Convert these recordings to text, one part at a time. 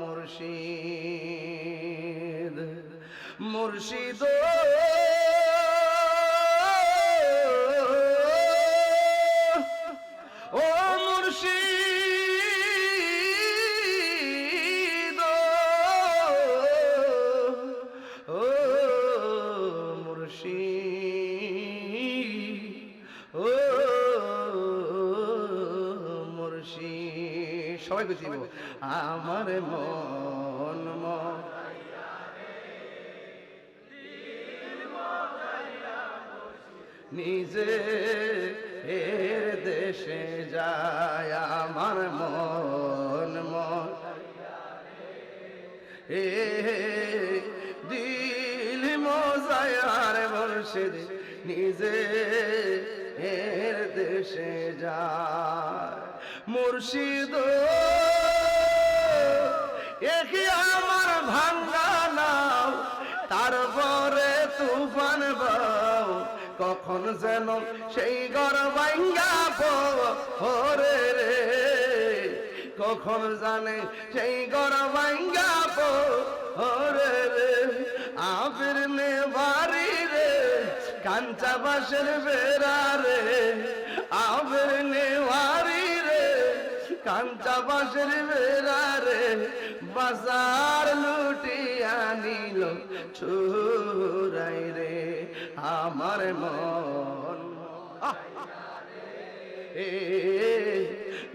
মুর্শিদ মুর্শিদ সবাই বুঝিব আমার মন নিজে এর দেশে যায়, আমার মন মন এ দিল মজায়ার মুর্শিদ, নিজে এর দেশে যায়। মুর্শিদ। একই আমার ভাঙ্গা নাও তারপরে তুফান বাও। কখন যেন সেই ভাঙ্গা পরে রে। কখন জানে সেই পরে রে। আবির নে বাড়ি রে, কাঞ্চা বাসের বেড়া রে। আবির কাঞ্চা বাসের বেড়া রে বাজার লুটিয়া নিল ছুরাই রে আমার মন।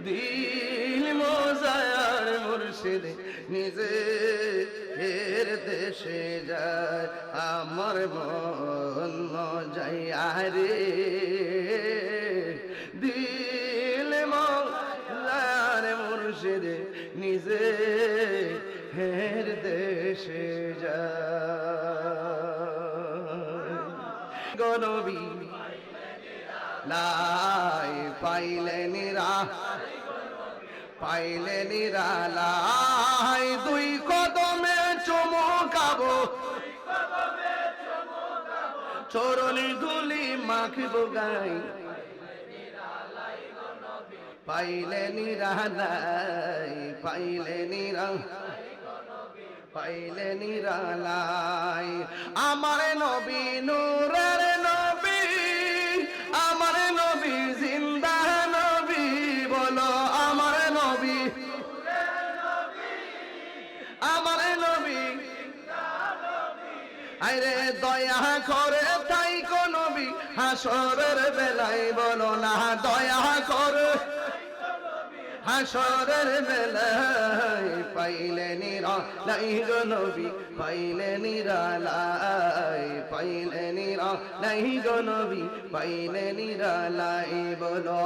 দিল মোজায়ার মুর্শিদ নিজে এর দেশে যায় আমার মন মজাইয়া রে। দিল মুর্শিদ নিজে হের দেশে গনবী লাই পাইলে নিরা, পাইলে নিরালাই দুই কদমে চমকাবো চরণি ধুলি মাখিব গাই। পাইলে নিরালাই, পাইলে নিরা পাইলে নিরালাই। আমার নবী নূরের নবী, আমার নবী জিন্দা নবী, বলো আমার নবী। আমার নবী। আরে দয়া করে তাই নবী, হাসরের বেলায় বলো না, দয়া করে। হাসরের বেলায় পাইলে নিরা নাই গো নবী, পাইলে নিরালাই পাইলে নিরা নাই গো নবী, পাইলে নিরালাই বলো